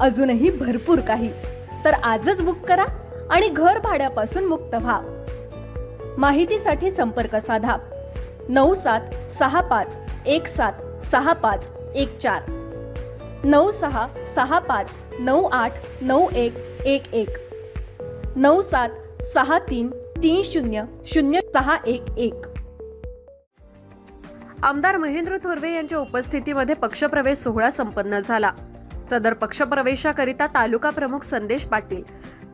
अजूनही भरपूर काही. तर आजच बुक करा आणि घर भाड्यापासून मुक्त व्हा. माहितीसाठी संपर्क साधा. नऊ सात सहा पाच एक सात सहा पाच एक चार. नऊ सहा सहा पाच नऊ आठ नऊ एक एक एक. नऊ सात सहा तीन तीन शून्य शून्य सहा एक एक. आमदार महेंद्र थोरवे यांच्या उपस्थितीमध्ये पक्षप्रवेश सोहळा संपन्न झाला. सदर पक्षप्रवेशाकरिता तालुका प्रमुख संदेश पाटील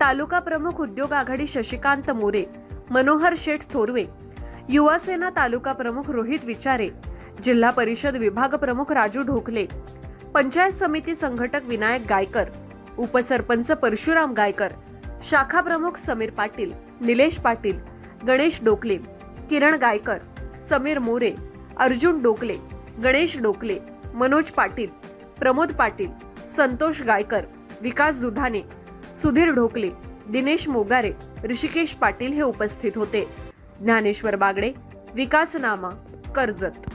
तालुका प्रमुख उद्योग आघाडी शशिकांत मोरे मनोहर शेठ थोरवे युवासेना तालुका प्रमुख रोहित विचारे जिल्हा परिषद विभाग प्रमुख राजू ढोकले पंचायत समिती संघटक विनायक गायकर उपसरपंच परशुराम गायकर शाखा प्रमुख समीर पाटील निलेश पाटील गणेश डोकले किरण गायकर समीर मोरे अर्जुन डोकले गणेश डोकले मनोज पाटील प्रमोद पाटील संतोष गायकर विकास दुधाने सुधीर ढोकले दिनेश मोगारे ऋषिकेश पाटील हे उपस्थित होते. ज्ञानेश्वर बागडे विकासनामा कर्जत.